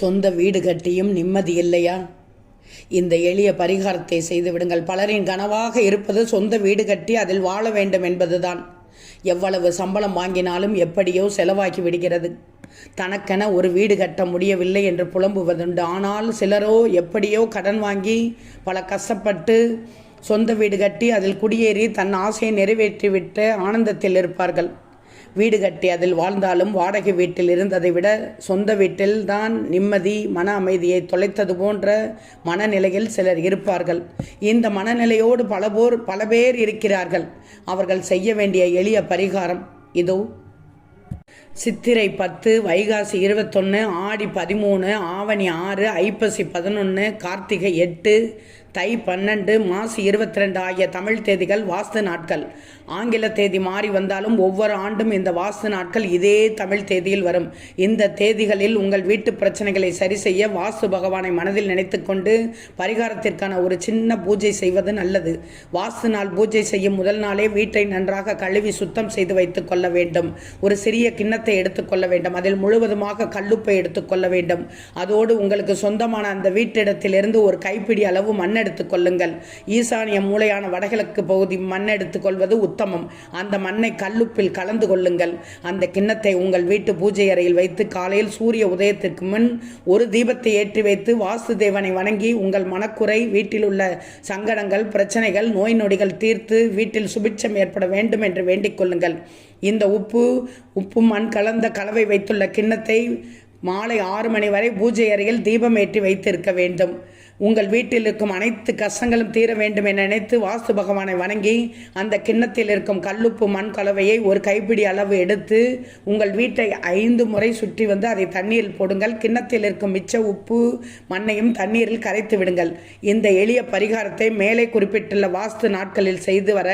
சொந்த வீடு கட்டியும் நிம்மதி இல்லையா? இந்த எளிய பரிகாரத்தை செய்து விடுங்கள் பலரின் கனவாக இருப்பது சொந்த வீடு கட்டி அதில் வாழ வேண்டும் என்பதுதான். எவ்வளவு சம்பளம் வாங்கினாலும் எப்படியோ செலவாக்கி விடுகிறது. தனக்கென ஒரு வீடு கட்ட முடியவில்லை என்று புலம்புவதுண்டு. ஆனால் சிலரோ எப்படியோ கடன் வாங்கி பல கஷ்டப்பட்டு சொந்த வீடு கட்டி அதில் குடியேறி தன் ஆசையை நிறைவேற்றிவிட்டு ஆனந்தத்தில் இருப்பார்கள். வீடு கட்டி அதில் வாழ்ந்தாலும் வாடகை வீட்டில் இருந்ததை விட சொந்த வீட்டில் தான் நிம்மதி மன அமைதியை தொலைத்தது போன்ற மனநிலையில் சிலர் இருப்பார்கள். இந்த மனநிலையோடு பல போர் பல பேர் இருக்கிறார்கள். அவர்கள் செய்ய வேண்டிய எளிய பரிகாரம் இதோ. சித்திரை பத்து வைகாசி இருபத்தொன்று ஆடி பதிமூணு ஆவணி ஆறு ஐப்பசி பதினொன்று கார்த்திகை எட்டு தை பன்னெண்டு மாசி இருபத்தி ரெண்டு ஆகிய தமிழ் தேதிகள் வாஸ்து நாட்கள். ஆங்கில தேதி மாறி வந்தாலும் ஒவ்வொரு ஆண்டும் இந்த வாஸ்து நாட்கள் இதே தமிழ் தேதியில் வரும். இந்த தேதிகளில் உங்கள் வீட்டு பிரச்சனைகளை சரி செய்ய வாஸ்து பகவானை மனதில் நினைத்துக்கொண்டு பரிகாரத்திற்கான ஒரு சின்ன பூஜை செய்வது நல்லது. வாஸ்து நாள் பூஜை செய்யும் முதல் நாளே வீட்டை நன்றாக கழுவி சுத்தம் செய்து வைத்துக் கொள்ள வேண்டும். ஒரு சிறிய கிண்ணத்தை எடுத்துக்கொள்ள வேண்டும். அதில் முழுவதுமாக கல்லுப்பை எடுத்துக்கொள்ள வேண்டும். அதோடு உங்களுக்கு சொந்தமான அந்த வீட்டிடத்திலிருந்து ஒரு கைப்பிடி அளவு மண்ணெடுத்து எடுத்துக்கொள்ளுங்கள் ஈசானிய மூலையான வடகிழக்கு பகுதி மண் எடுத்துக்கொள்வது உத்தமம். அந்த மண்ணை கல்லுப்பில் கலந்து கொள்ளுங்கள். அந்த கிண்ணத்தை உங்கள் வீட்டு பூஜை அறையில் வைத்து காலையில் சூரிய உதயத்திற்கு முன் ஒரு தீபத்தை ஏற்றி வைத்து வாஸ்து தேவனை வணங்கி உங்கள் மனக்குறை வீட்டில் உள்ள சங்கடங்கள் பிரச்சனைகள் நோய் நொடிகள் தீர்த்து வீட்டில் சுபிட்சம் ஏற்பட வேண்டும் என்று வேண்டிக் கொள்ளுங்கள். இந்த உப்பு உப்பு மண் கலந்த கலவை வைத்துள்ள கிண்ணத்தை மாலை ஆறு மணி வரை பூஜை அறையில் தீபம் ஏற்றி வைத்திருக்க வேண்டும். உங்கள் வீட்டில் இருக்கும் அனைத்து கஷ்டங்களும் தீர வேண்டும் என நினைத்து வாஸ்து பகவானை வணங்கி அந்த கிண்ணத்தில் இருக்கும் கல்லுப்பு மண் கலவையை ஒரு கைப்பிடி அளவு எடுத்து உங்கள் வீட்டை ஐந்து முறை சுற்றி வந்து அதை தண்ணீரில் போடுங்கள். கிண்ணத்தில் இருக்கும் மிச்ச உப்பு மண்ணையும் தண்ணீரில் கரைத்து விடுங்கள். இந்த எளிய பரிகாரத்தை மேலே குறிப்பிட்டுள்ள வாஸ்து நாட்களில் செய்து வர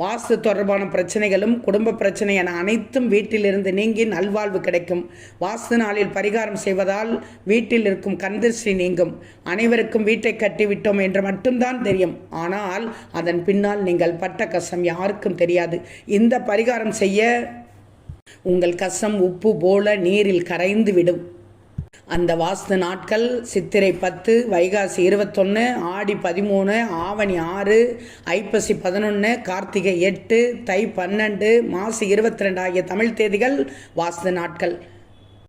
வாஸ்து தொடர்பான பிரச்சனைகளும் குடும்ப பிரச்சனை என அனைத்தும் வீட்டிலிருந்து நீங்கி நல்வாழ்வு கிடைக்கும். வாஸ்து நாளில் பரிகாரம் செய்வதால் வீட்டில் இருக்கும் கந்திருஷ்டி நீங்கும். அனைவருக்கும் வீட்டை கட்டிவிட்டோம் என்று மட்டும்தான் தெரியும். ஆனால் அதன் பின்னால் நீங்கள் பட்ட கஷ்டம் யாருக்கும் தெரியாது. இந்த பரிகாரம் செய்ய உங்கள் கஷ்டம் உப்பு போல நீரில் கரைந்து விடும். அந்த வாஸ்து நாட்கள் சித்திரை பத்து வைகாசி இருபத்தொன்று ஆடி பதிமூணு ஆவணி ஆறு ஐப்பசி பதினொன்று கார்த்திகை எட்டு தை பன்னெண்டு மாசி இருபத்தி ரெண்டு ஆகிய தமிழ் தேதிகள் வாஸ்து நாட்கள்.